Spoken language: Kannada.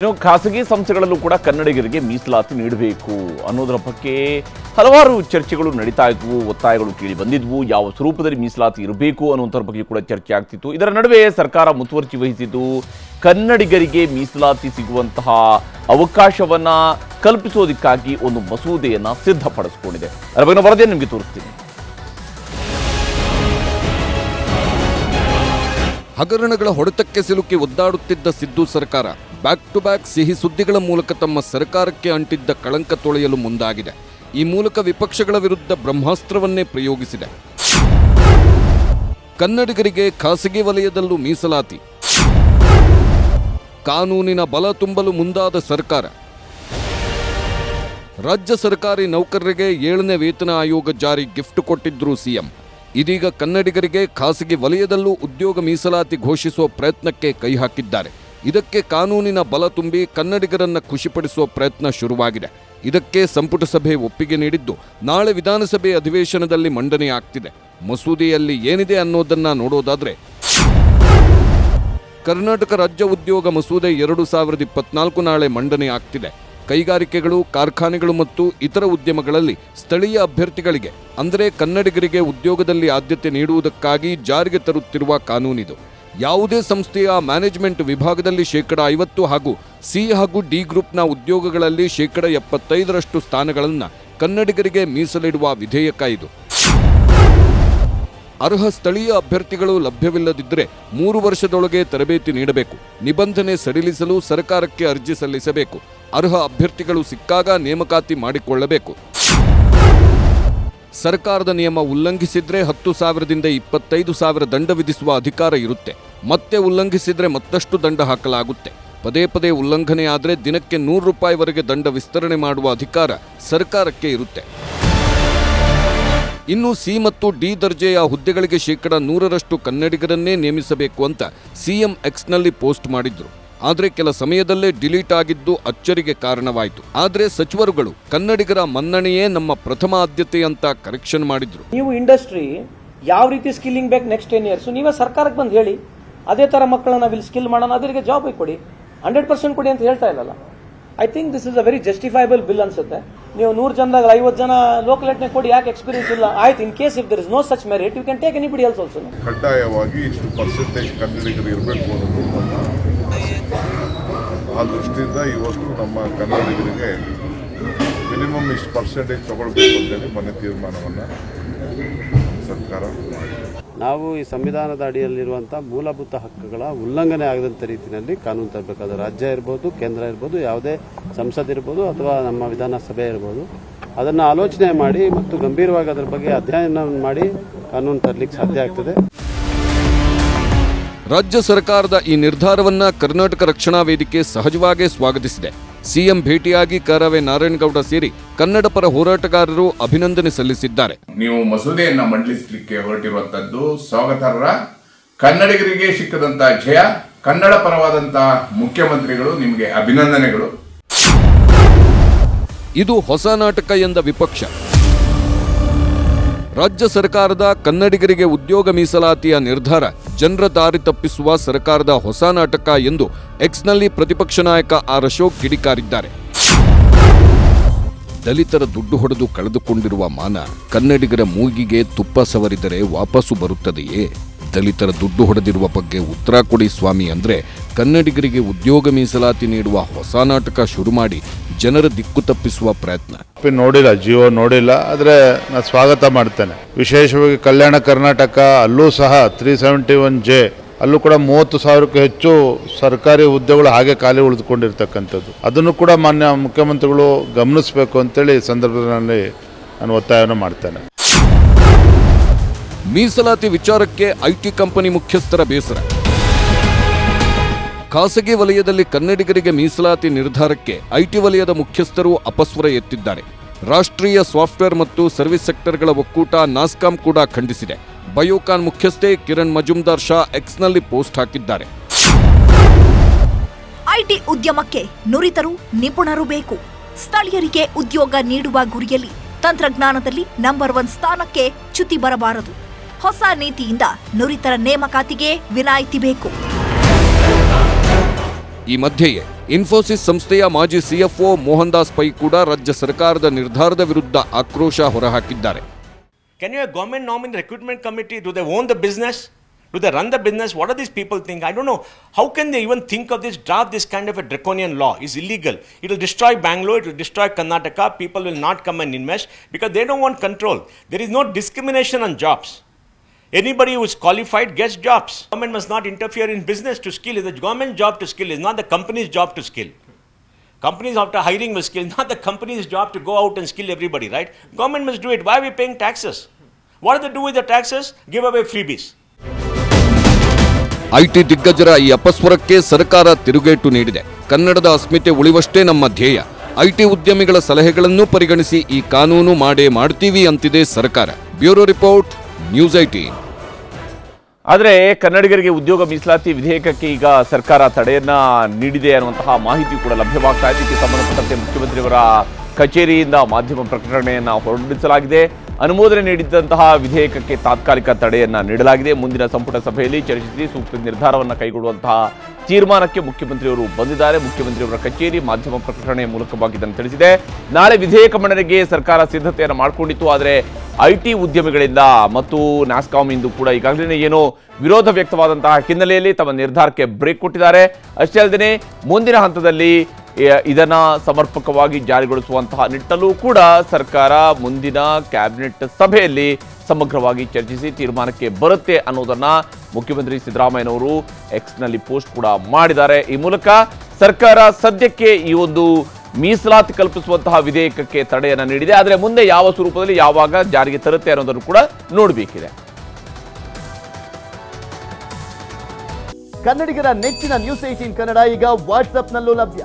ಇನ್ನು ಖಾಸಗಿ ಸಂಸ್ಥೆಗಳಲ್ಲೂ ಕೂಡ ಕನ್ನಡಿಗರಿಗೆ ಮೀಸಲಾತಿ ನೀಡಬೇಕು ಅನ್ನೋದರ ಬಗ್ಗೆ ಹಲವಾರು ಚರ್ಚೆಗಳು ನಡೀತಾ ಇದ್ವು, ಒತ್ತಾಯಗಳು ಕೇಳಿ ಬಂದಿದ್ವು. ಯಾವ ಸ್ವರೂಪದಲ್ಲಿ ಮೀಸಲಾತಿ ಇರಬೇಕು ಅನ್ನುವಂಥರ ಬಗ್ಗೆ ಕೂಡ ಚರ್ಚೆ ಆಗ್ತಿತ್ತು. ಇದರ ನಡುವೆ ಸರ್ಕಾರ ಮುತುವರ್ಜಿ ವಹಿಸಿದ್ದು, ಕನ್ನಡಿಗರಿಗೆ ಮೀಸಲಾತಿ ಸಿಗುವಂತಹ ಅವಕಾಶವನ್ನ ಕಲ್ಪಿಸೋದಕ್ಕಾಗಿ ಒಂದು ಮಸೂದೆಯನ್ನು ಸಿದ್ಧಪಡಿಸಿಕೊಂಡಿದೆ. ಅದರ ಬಗ್ಗೆ ನಿಮಗೆ ತೋರಿಸ್ತೀನಿ. ಹಗರಣಗಳ ಹೊಡೆತಕ್ಕೆ ಸಿಲುಕಿ ಒದ್ದಾಡುತ್ತಿದ್ದ ಸಿದ್ದು ಸರ್ಕಾರ ಬ್ಯಾಕ್ ಟು ಬ್ಯಾಕ್ ಸಿಹಿ ಸುದ್ದಿಗಳ ಮೂಲಕ ತಮ್ಮ ಸರ್ಕಾರಕ್ಕೆ ಅಂಟಿದ್ದ ಕಳಂಕ ತೊಳೆಯಲು ಮುಂದಾಗಿದೆ. ಈ ಮೂಲಕ ವಿಪಕ್ಷಗಳ ವಿರುದ್ಧ ಬ್ರಹ್ಮಾಸ್ತ್ರವನ್ನೇ ಪ್ರಯೋಗಿಸಿದೆ. ಕನ್ನಡಿಗರಿಗೆ ಖಾಸಗಿ ವಲಯದಲ್ಲೂ ಮೀಸಲಾತಿ. ಕಾನೂನಿನ ಬಲ ತುಂಬಲು ಮುಂದಾದ ಸರ್ಕಾರ. ರಾಜ್ಯ ಸರ್ಕಾರಿ ನೌಕರರಿಗೆ ಏಳನೇ ವೇತನ ಆಯೋಗ ಜಾರಿ ಗಿಫ್ಟ್ ಕೊಟ್ಟಿದ್ರು ಸಿಎಂ. ಇದೀಗ ಕನ್ನಡಿಗರಿಗೆ ಖಾಸಗಿ ವಲಯದಲ್ಲೂ ಉದ್ಯೋಗ ಮೀಸಲಾತಿ ಘೋಷಿಸುವ ಪ್ರಯತ್ನಕ್ಕೆ ಕೈ ಹಾಕಿದ್ದಾರೆ. ಇದಕ್ಕೆ ಕಾನೂನಿನ ಬಲ ತುಂಬಿ ಕನ್ನಡಿಗರನ್ನು ಖುಷಿಪಡಿಸುವ ಪ್ರಯತ್ನ ಶುರುವಾಗಿದೆ. ಇದಕ್ಕೆ ಸಂಪುಟ ಸಭೆ ಒಪ್ಪಿಗೆ ನೀಡಿದ್ದು ನಾಳೆ ವಿಧಾನಸಭೆ ಅಧಿವೇಶನದಲ್ಲಿ ಮಂಡನೆಯಾಗ್ತಿದೆ ಮಸೂದೆಯಲ್ಲಿ ಏನಿದೆ ಅನ್ನೋದನ್ನ ನೋಡೋದಾದ್ರೆ ಕರ್ನಾಟಕ ರಾಜ್ಯ ಉದ್ಯೋಗ ಮಸೂದೆ ಎರಡು ಸಾವಿರದ ಇಪ್ಪತ್ನಾಲ್ಕು ನಾಳೆ ಮಂಡನೆ ಆಗ್ತಿದೆ. ಕೈಗಾರಿಕೆಗಳು, ಕಾರ್ಖಾನೆಗಳು ಮತ್ತು ಇತರ ಉದ್ಯಮಗಳಲ್ಲಿ ಸ್ಥಳೀಯ ಅಭ್ಯರ್ಥಿಗಳಿಗೆ, ಅಂದರೆ ಕನ್ನಡಿಗರಿಗೆ ಉದ್ಯೋಗದಲ್ಲಿ ಆದ್ಯತೆ ನೀಡುವುದಕ್ಕಾಗಿ ಜಾರಿಗೆ ತರುತ್ತಿರುವ ಕಾನೂನಿದು. ಯಾವುದೇ ಸಂಸ್ಥೆಯ ಮ್ಯಾನೇಜ್ಮೆಂಟ್ ವಿಭಾಗದಲ್ಲಿ ಶೇಕಡ ಐವತ್ತು ಹಾಗೂ ಸಿ ಹಾಗೂ ಡಿ ಗ್ರೂಪ್ನ ಉದ್ಯೋಗಗಳಲ್ಲಿ ಶೇಕಡ ಎಪ್ಪತ್ತೈದರಷ್ಟು ಸ್ಥಾನಗಳನ್ನು ಕನ್ನಡಿಗರಿಗೆ ಮೀಸಲಿಡುವ ವಿಧೇಯಕ ಇದು. ಅರ್ಹ ಸ್ಥಳೀಯ ಅಭ್ಯರ್ಥಿಗಳು ಲಭ್ಯವಿಲ್ಲದಿದ್ದರೆ ಮೂರು ವರ್ಷದೊಳಗೆ ತರಬೇತಿ ನೀಡಬೇಕು. ನಿಬಂಧನೆ ಸಡಿಲಿಸಲು ಸರ್ಕಾರಕ್ಕೆ ಅರ್ಜಿ ಸಲ್ಲಿಸಬೇಕು. ಅರ್ಹ ಅಭ್ಯರ್ಥಿಗಳು ಸಿಕ್ಕಾಗ ನೇಮಕಾತಿ ಮಾಡಿಕೊಳ್ಳಬೇಕು. ಸರ್ಕಾರದ ನಿಯಮ ಉಲ್ಲಂಘಿಸಿದ್ರೆ ಹತ್ತು ಸಾವಿರದಿಂದ ಇಪ್ಪತ್ತೈದು ಸಾವಿರ ದಂಡ ವಿಧಿಸುವ ಅಧಿಕಾರ ಇರುತ್ತೆ. ಮತ್ತೆ ಉಲ್ಲಂಘಿಸಿದ್ರೆ ಮತ್ತಷ್ಟು ದಂಡ ಹಾಕಲಾಗುತ್ತೆ. ಪದೇ ಪದೇ ಉಲ್ಲಂಘನೆಯಾದರೆ ದಿನಕ್ಕೆ ನೂರು ರೂಪಾಯಿವರೆಗೆ ದಂಡ ವಿಸ್ತರಣೆ ಮಾಡುವ ಅಧಿಕಾರ ಸರ್ಕಾರಕ್ಕೆ ಇರುತ್ತೆ. ಇನ್ನು ಸಿ ಮತ್ತು ಡಿ ದರ್ಜೆಯ ಹುದ್ದೆಗಳಿಗೆ ಶೇಕಡ ನೂರರಷ್ಟು ಕನ್ನಡಿಗರನ್ನೇ ನೇಮಿಸಬೇಕು ಅಂತ ಸಿಎಂ ಎಕ್ಸ್ನಲ್ಲಿ ಪೋಸ್ಟ್ ಮಾಡಿದ್ರು. ಆದರೆ ಕೆಲ ಸಮಯದಲ್ಲೇ ಡಿಲೀಟ್ ಆಗಿದ್ದು ಅಚ್ಚರಿಗೆ ಕಾರಣವಾಯಿತು. ಆದರೆ ಸಚಿವರುಗಳು ಕನ್ನಡಿಗರ ಮನ್ನಣೆಯೇ ನಮ್ಮ ಪ್ರಥಮ ಆದ್ಯತೆ ಅಂತ ಕರೆಕ್ಷನ್ ಮಾಡಿದ್ರು. ನೀವು ಇಂಡಸ್ಟ್ರಿ ಯಾವ ರೀತಿ ಸ್ಕಿಲ್ಲಿಂಗ್ ಬೇಕು ನೆಕ್ಸ್ಟ್ ಟೆನ್ ಇಯರ್ಸ್ ನೀವೇ ಸರ್ಕಾರಕ್ಕೆ ಬಂದು ಹೇಳಿ. ಅದೇ ತರ ಮಕ್ಕಳನ್ನ ವಿಲ್ ಸ್ಕಿಲ್ ಮಾಡೋಣ ಅದರಿಗೆ ಜಾಬ್ ಕೊಡಿ. ಹಂಡ್ರೆಡ್ ಪರ್ಸೆಂಟ್ ಕೊಡಿ ಅಂತ ಹೇಳ್ತಾ ಇಲ್ಲಲ್ಲ. I think this is a very justifiable bill ಅನ್ಸುತ್ತೆ. ನೀವು ನೂರು ಜನದಾಗ ಐವತ್ತು ಜನ ಲೋಕಲ್ ಕೊಡಿ ಯಾಕೆ ಎಕ್ಸ್ಪೀರಿಯನ್ಸ್ ಇಲ್ಲ? ಆಯ್ತು in case if there is no such merit you can take anybody else also ಕಡ್ಡಾಯವಾಗಿ ಇಷ್ಟು ಪರ್ಸೆಂಟೇಜ್ ಕನ್ನಡಿಗರು ಇರಬೇಕು ಅನ್ನೋದು. ಆ ದೃಷ್ಟಿಯಿಂದ ಇವತ್ತು ನಮ್ಮ ಕನ್ನಡಿಗರಿಗೆ ಮಿನಿಮಮ್ ಇಷ್ಟು ಪರ್ಸೆಂಟೇಜ್ ತಗೊಳ್ಬೇಕು ಅಂತೇಳಿ ಮನೆ ತೀರ್ಮಾನವನ್ನು ಸರ್ಕಾರ ನಾವು ಈ ಸಂವಿಧಾನದ ಅಡಿಯಲ್ಲಿರುವಂಥ ಮೂಲಭೂತ ಹಕ್ಕುಗಳ ಉಲ್ಲಂಘನೆ ಆಗದಂಥ ರೀತಿಯಲ್ಲಿ ಕಾನೂನು ತರಬೇಕಾದ ರಾಜ್ಯ ಇರ್ಬೋದು, ಕೇಂದ್ರ ಇರ್ಬೋದು, ಯಾವುದೇ ಸಂಸದ್ ಇರ್ಬೋದು ಅಥವಾ ನಮ್ಮ ವಿಧಾನಸಭೆ ಇರ್ಬೋದು, ಅದನ್ನು ಆಲೋಚನೆ ಮಾಡಿ ಮತ್ತು ಗಂಭೀರವಾಗಿ ಅದರ ಬಗ್ಗೆ ಅಧ್ಯಯನ ಮಾಡಿ ಕಾನೂನು ತರಲಿಕ್ಕೆ ಸಾಧ್ಯ ಆಗ್ತದೆ. ರಾಜ್ಯ ಸರ್ಕಾರದ ಈ ನಿರ್ಧಾರವನ್ನ ಕರ್ನಾಟಕ ರಕ್ಷಣಾ ವೇದಿಕೆ ಸಹಜವಾಗೇ ಸ್ವಾಗತಿಸಿದೆ. ಸಿಎಂ ಭೇಟಿಯಾಗಿ ಕರವೇ ನಾರಾಯಣಗೌಡ ಸೇರಿ ಕನ್ನಡ ಪರ ಹೋರಾಟಗಾರರು ಅಭಿನಂದನೆ ಸಲ್ಲಿಸಿದ್ದಾರೆ. ನೀವು ಮಸೂದೆಯನ್ನ ಮಂಡಿಸಲಿಕ್ಕೆ ಹೊರಟಿರುವಂತದ್ದು ಸ್ವಾಗತಾರ್ಹ. ಕನ್ನಡಿಗರಿಗೆ ಸಿಕ್ಕದಂತ ಜಯ ಕನ್ನಡ ಪರವಾದಂತ ಮುಖ್ಯಮಂತ್ರಿಗಳು ನಿಮಗೆ ಅಭಿನಂದನೆಗಳು. ಇದು ಹೊಸ ನಾಟಕ ಎಂದ ವಿಪಕ್ಷ. ರಾಜ್ಯ ಸರ್ಕಾರದ ಕನ್ನಡಿಗರಿಗೆ ಉದ್ಯೋಗ ಮೀಸಲಾತಿಯ ನಿರ್ಧಾರ ಜನರ ದಾರಿ ತಪ್ಪಿಸುವ ಸರ್ಕಾರದ ಹೊಸ ನಾಟಕ ಎಂದು ಎಕ್ಸ್ನಲ್ಲಿ ಪ್ರತಿಪಕ್ಷ ನಾಯಕ ಆರ್ ಅಶೋಕ್ ಕಿಡಿಕಾರಿದ್ದಾರೆ. ದಲಿತರ ದುಡ್ಡು ಹೊಡೆದು ಕಳೆದುಕೊಂಡಿರುವ ಮಾನ ಕನ್ನಡಿಗರ ಮೂಗಿಗೆ ತುಪ್ಪ ಸವರಿದರೆ ವಾಪಸ್ಸು ಬರುತ್ತದೆಯೇ? ದಲಿತರ ದುಡ್ಡು ಹೊಡೆದಿರುವ ಬಗ್ಗೆ ಉತ್ತರ ಕೊಡಿ ಸ್ವಾಮಿ ಅಂದ್ರೆ ಕನ್ನಡಿಗರಿಗೆ ಉದ್ಯೋಗ ಮೀಸಲಾತಿ ನೀಡುವ ಹೊಸ ನಾಟಕ ಶುರು ಮಾಡಿ ಜನರ ದಿಕ್ಕು ತಪ್ಪಿಸುವ ಪ್ರಯತ್ನ. ನೋಡಿಲ್ಲ ಜಿಯೋ ನೋಡಿಲ್ಲ ಆದರೆ ನಾನು ಸ್ವಾಗತ ಮಾಡ್ತೇನೆ. ವಿಶೇಷವಾಗಿ ಕಲ್ಯಾಣ ಕರ್ನಾಟಕ ಅಲ್ಲೂ ಸಹ ತ್ರೀ ಸೆವೆಂಟಿ ಒನ್ ಜೆ ಅಲ್ಲೂ ಕೂಡ ಮೂವತ್ತು ಸಾವಿರಕ್ಕೂ ಹೆಚ್ಚು ಸರ್ಕಾರಿ ಹುದ್ದೆಗಳು ಹಾಗೆ ಖಾಲಿ ಉಳಿದುಕೊಂಡಿರ್ತಕ್ಕಂಥದ್ದು. ಅದನ್ನು ಕೂಡ ಮಾನ್ಯ ಮುಖ್ಯಮಂತ್ರಿಗಳು ಗಮನಿಸಬೇಕು ಅಂತೇಳಿ ಈ ಸಂದರ್ಭದಲ್ಲಿ ನಾನು ಒತ್ತಾಯವನ್ನು ಮಾಡ್ತೇನೆ. ಮೀಸಲಾತಿ ವಿಚಾರಕ್ಕೆ ಐಟಿ ಕಂಪನಿ ಮುಖ್ಯಸ್ಥರ ಬೇಸರ. ಖಾಸಗಿ ವಲಯದಲ್ಲಿ ಕನ್ನಡಿಗರಿಗೆ ಮೀಸಲಾತಿ ನಿರ್ಧಾರಕ್ಕೆ ಐಟಿ ವಲಯದ ಮುಖ್ಯಸ್ಥರು ಅಪಸ್ವರ ಎತ್ತಿದ್ದಾರೆ. ರಾಷ್ಟ್ರೀಯ ಸಾಫ್ಟ್ವೇರ್ ಮತ್ತು ಸರ್ವಿಸ್ ಸೆಕ್ಟರ್ಗಳ ಒಕ್ಕೂಟ ನಾಸ್ಕಾಂ ಕೂಡ ಖಂಡಿಸಿದೆ. ಬಯೋಕಾನ್ ಮುಖ್ಯಸ್ಥೆ ಕಿರಣ್ ಮಜುಮ್ದಾರ್ ಶಾ ಎಕ್ಸ್ನಲ್ಲಿ ಪೋಸ್ಟ್ ಹಾಕಿದ್ದಾರೆ. ಐಟಿ ಉದ್ಯಮಕ್ಕೆ ನುರಿತರು ನಿಪುಣರು ಬೇಕು. ಸ್ಥಳೀಯರಿಗೆ ಉದ್ಯೋಗ ನೀಡುವ ಗುರಿಯಲ್ಲಿ ತಂತ್ರಜ್ಞಾನದಲ್ಲಿ ನಂಬರ್ ಒನ್ ಸ್ಥಾನಕ್ಕೆ ಚ್ಯುತಿ ಬರಬಾರದು. ಹೊಸ ನೀತಿಯಿಂದ ನುರಿತರ ನೇಮಕಾತಿಗೆ ವಿನಾಯಿತಿ ಬೇಕು. ಈ ಮಧ್ಯೆಯೇ ಇನ್ಫೋಸಿಸ್ ಸಂಸ್ಥೆಯ ಮಾಜಿ ಸಿಎಫ್ಒ ಮೋಹನ್ ದಾಸ್ ಪೈ ಕೂಡ ರಾಜ್ಯ ಸರ್ಕಾರದ ನಿರ್ಧಾರದ ವಿರುದ್ಧ ಆಕ್ರೋಶ ಹೊರಹಾಕಿದ್ದಾರೆ Can you have government nominee recruitment committee? Do they own the business? Do they run the business? What do these people think? I don't know. How can they even think of this, draft this kind of a draconian law? It's illegal. It will destroy Bangalore, it will destroy Karnataka. People will not come and invest because they don't want control. There is no discrimination on jobs. Anybody who is qualified gets jobs. Government must not interfere in business to skill. It's the government job to skill. It's not the company's job to skill. Companies after hiring will skill, not the company's job to go out and skill everybody, right? Government must do it. Why are we paying taxes? What do they do with the taxes? Give away freebies. IT ದಿಗ್ಗಜರ ಈ ಅಪಸ್ವರಕ್ಕೆ ಸರ್ಕಾರ ತಿರುಗೇಟು ನೀಡಿದೆ ಕನ್ನಡದ ಅಸ್ಮಿತೆ ಉಳಿವಷ್ಟೇ ನಮ್ಮ ಧ್ಯೇಯ ಐಟಿ ಉದ್ಯಮಿಗಳ ಸಲಹೆಗಳನ್ನು ಪರಿಗಣಿಸಿ ಈ ಕಾನೂನು ಮಾಡೇ ಮಾಡ್ತೀವಿ ಅಂತಿದೆ ಸರ್ಕಾರ ಬ್ಯೂರೋ ರಿಪೋರ್ಟ್ ನ್ಯೂಸ್ ಐಟೀನ್ ಆದರೆ ಕನ್ನಡಿಗರಿಗೆ ಉದ್ಯೋಗ ಮೀಸಲಾತಿ ವಿಧೇಯಕಕ್ಕೆ ಈಗ ಸರ್ಕಾರ ತಡೆಯನ್ನ ನೀಡಿದೆ ಅನ್ನುವಂತಹ ಮಾಹಿತಿ ಕೂಡ ಲಭ್ಯವಾಗ್ತಾ ಇದೆ. ಇದಕ್ಕೆ ಸಂಬಂಧಪಟ್ಟಂತೆ ಮುಖ್ಯಮಂತ್ರಿಯವರ ಕಚೇರಿಯಿಂದ ಮಾಧ್ಯಮ ಪ್ರಕಟಣೆಯನ್ನ ಹೊರಡಿಸಲಾಗಿದೆ. ಅನುಮೋದನೆ ನೀಡಿದ್ದಂತಹ ವಿಧೇಯಕಕ್ಕೆ ತಾತ್ಕಾಲಿಕ ತಡೆಯನ್ನ ನೀಡಲಾಗಿದೆ. ಮುಂದಿನ ಸಂಪುಟ ಸಭೆಯಲ್ಲಿ ಚರ್ಚಿಸಿ ಸೂಕ್ತ ನಿರ್ಧಾರವನ್ನು ಕೈಗೊಳ್ಳುವಂತಹ ತೀರ್ಮಾನಕ್ಕೆ ಮುಖ್ಯಮಂತ್ರಿಯವರು ಬಂದಿದ್ದಾರೆ. ಮುಖ್ಯಮಂತ್ರಿಯವರ ಕಚೇರಿ ಮಾಧ್ಯಮ ಪ್ರಕಟಣೆ ಮೂಲಕವಾಗಿ ಇದನ್ನು ತಿಳಿಸಿದೆ. ನಾಳೆ ವಿಧೇಯಕ ಮಂಡನೆಗೆ ಸರ್ಕಾರ ಸಿದ್ಧತೆಯನ್ನು ಮಾಡಿಕೊಂಡಿತ್ತು. ಆದರೆ ಐಟಿ ಉದ್ಯಮಿಗಳಿಂದ ಮತ್ತು ನ್ಯಾಸ್ಕಾಮ್ ಇಂದು ಕೂಡ ಈಗಾಗಲೇ ಏನೋ ವಿರೋಧ ವ್ಯಕ್ತವಾದಂತಹ ಹಿನ್ನೆಲೆಯಲ್ಲಿ ತಮ್ಮ ನಿರ್ಧಾರಕ್ಕೆ ಬ್ರೇಕ್ ಕೊಟ್ಟಿದ್ದಾರೆ. ಅಷ್ಟೇ ಅಲ್ಲದೆ ಮುಂದಿನ ಹಂತದಲ್ಲಿ ಇದನ್ನ ಸಮರ್ಪಕವಾಗಿ ಜಾರಿಗೊಳಿಸುವಂತಹ ನಿಟ್ಟಲ್ಲೂ ಕೂಡ ಸರ್ಕಾರ ಮುಂದಿನ ಕ್ಯಾಬಿನೆಟ್ ಸಭೆಯಲ್ಲಿ ಸಮಗ್ರವಾಗಿ ಚರ್ಚಿಸಿ ತೀರ್ಮಾನಕ್ಕೆ ಬರುತ್ತೆ ಅನ್ನೋದನ್ನು ಮುಖ್ಯಮಂತ್ರಿ ಸಿದ್ದರಾಮಯ್ಯನವರು ಎಕ್ಸ್ನಲ್ಲಿ ಪೋಸ್ಟ್ ಕೂಡ ಮಾಡಿದ್ದಾರೆ. ಈ ಮೂಲಕ ಸರ್ಕಾರ ಸದ್ಯಕ್ಕೆ ಈ ಒಂದು ಮೀಸಲಾತಿ ಕಲ್ಪಿಸುವಂತಹ ವಿಧೇಯಕಕ್ಕೆ ತಡೆಯನ್ನು ನೀಡಿದೆ. ಆದರೆ ಮುಂದೆ ಯಾವ ಸ್ವರೂಪದಲ್ಲಿ ಯಾವಾಗ ಜಾರಿಗೆ ತರುತ್ತೆ ಅನ್ನೋದನ್ನು ಕೂಡ ನೋಡಬೇಕಿದೆ. ಕನ್ನಡಿಗರ ನೆಚ್ಚಿನ ನ್ಯೂಸ್ ಏಟೀನ್ ಕನ್ನಡ ಈಗ ವಾಟ್ಸ್ಆಪ್ನಲ್ಲೂ ಲಭ್ಯ.